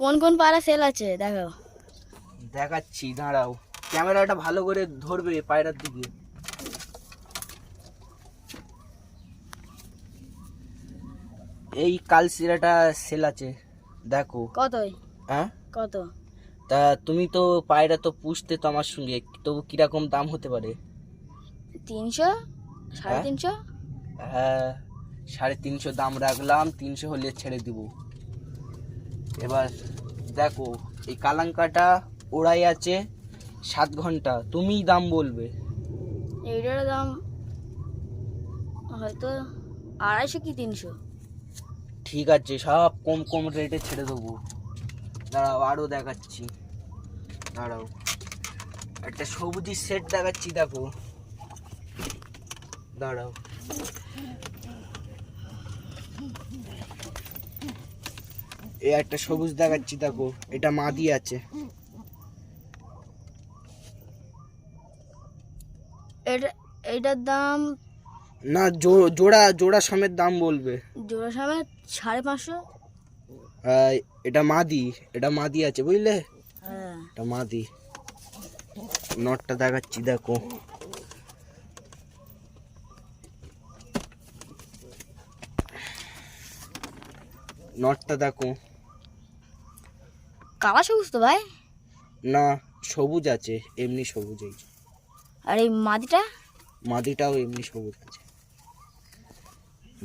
কোন কোন পায়রা সেল আছে? দেখো দেখাচ্ছি দাঁড়াও। ক্যামেরাটা ভালো করে ধরবে পায়রার দিকে। এই কালসিরাটা সেল আছে দেখো। কতই? হ্যাঁ? কত? তা তুমি তো পায়রা তো পুষতে তো আমার সঙ্গে তবু কীরকম দাম হতে পারে? তিনশো? সাড়ে হ্যাঁ? তিনশো? হ্যাঁ সাড়ে তিনশো দাম রাখলাম তিনশো হলে ছেড়ে দিব। এবার দেখো এই কালাঙ্কাটা ওড়াই আছে সাত ঘণ্টা। তুমি দাম বলবে। এইটার দাম হয়তো আড়াইশো কি তিনশো? ঠিক আছে সব কম কম রেটে ছেড়ে দেবো। দাঁড়াও আরও দেখাচ্ছি। দাঁড়াও। একটা সবুজি সেট দেখাচ্ছি দেখো। দাঁড়াও। এই একটা সবুজ দেখাচ্ছি দেখো। এটা মাদি আছে। এটা এইটার দাম? না জোড়া জোড়া সমেত দাম বলবে। জোড়া সময় সাড়ে পাঁচশো? এটা মাদি এটা মাদি আছে বুঝলে? হ্যাঁ। এটা মাদি নটটা দেখাচ্ছি দেখো। নটটা দেখো। কালা সবুজ তো ভাই? না সবুজ আছে এমনি সবুজ এই আর এই মাদিটা মাদিটাও এমনি সবুজ আছে।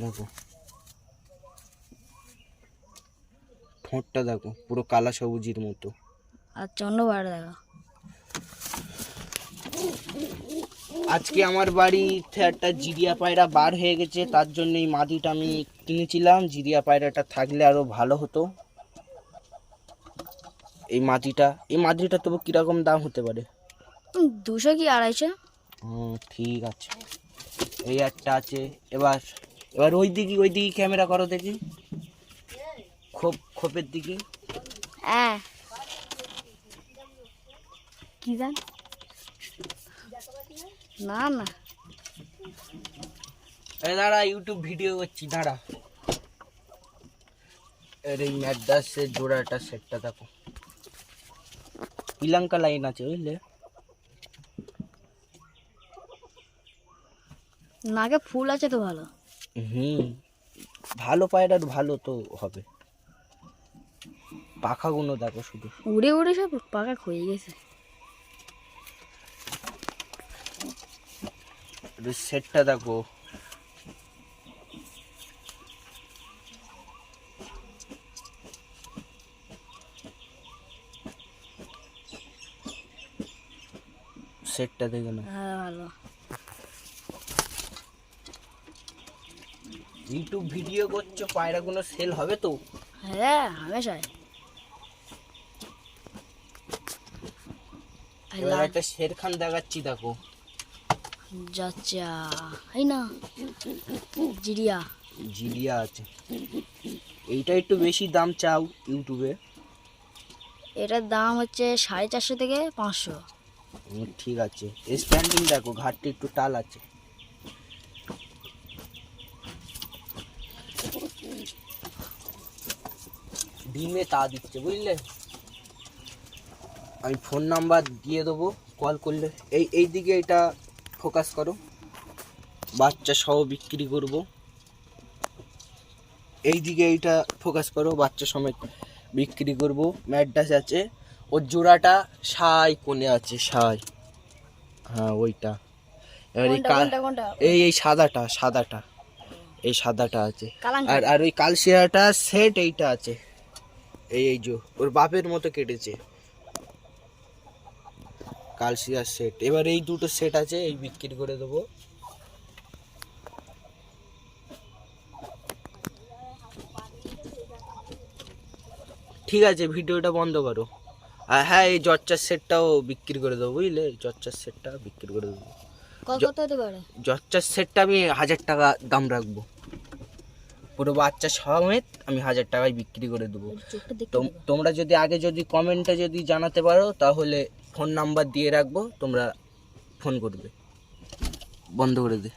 দেখো। ঠোঁটটা দেখো পুরো কালা সবুজের মতো। আর চন্দ্র পায়রা দেখো। আজকে আমার বাড়িতে একটা জিরিয়া পায়রা বার হয়ে গেছে তার জন্য এই মাদিটা আমি কিনেছিলাম। জিরিয়া পায়রাটা থাকলে আরও ভালো হতো। এই মাটিটা এই মাটিটা তবু কীরকম দাম হতে পারে? দুশো কি আড়াইশো? ঠিক আছে। এই একটা আছে এবার এবার ওই দিকে ওই দিকে ক্যামেরা করো দেখি। খোপ খোপের দিকে। হ্যাঁ। কি জান? না না। এ দাঁড়া ইউটিউব ভিডিও করছি দাঁড়া। এই ম্যাডাসের জোড়াটা সেটটা দেখো। ইলাঙ্কা লাইন আছে বুঝলে? নাকে ফুল আছে তো ভালো। হুম ভালো পায়রার ভালো তো হবে। পাখাগুলো দেখো শুধু। উড়ে উড়ে সব পাকা ক্ষয়ে গেছে। সেটটা দেখো। সেটটা দেখে না হ্যাঁ ভালো। ইউটিউব ভিডিও করছ পায়রাগুলো সেল হবে তো? হ্যাঁ হামেশাই এবার একটা শেরখান দেখাচ্ছি দেখো। যাচ্ছা এই না জিরিয়া। জিলিয়া আছে। এইটা একটু বেশি দাম চাও ইউটিউবে এটার দাম হচ্ছে সাড়ে চারশো থেকে পাঁচশো। ঠিক আছে। স্ট্যান্ডিং দেখো ঘাটটি একটু টাল আছে। ডিমে তা দিচ্ছে, বুঝলে? আমি ফোন নাম্বার দিয়ে দেবো, কল করলে। এই এই দিকে এটা ফোকাস করো। বাচ্চা সহ বিক্রি করব। এই দিকে এইটা ফোকাস করো, বাচ্চা সমেত বিক্রি করব। ম্যাডাস আছে। ওর জোড়াটা সাই কোণে আছে সাই। হ্যাঁ ওইটা। এবার এই এই এই সাদাটা সাদাটা। এই সাদাটা আছে। আর আর ওই কালশিয়াটা সেট এইটা আছে। এই এই যে ওর বাপের মতো কেটেছে। কালশিয়ার সেট। এবার এই দুটো সেট আছে এই বিক্রি করে দেবো। ঠিক আছে ভিডিওটা বন্ধ করো। আর হ্যাঁ এই জচ্চার সেটটাও বিক্রি করে দেবো বুঝলে? জচ্চার সেটটা বিক্রি করে দেবো। কত হতে পারে? জচ্চার সেটটা আমি হাজার টাকা দাম রাখব। পুরো বাচ্চা সমেত আমি হাজার টাকায় বিক্রি করে দেবো। তোম- তোমরা যদি আগে যদি কমেন্টে যদি জানাতে পারো তাহলে ফোন নাম্বার দিয়ে রাখব তোমরা ফোন করবে। বন্ধ করে দে।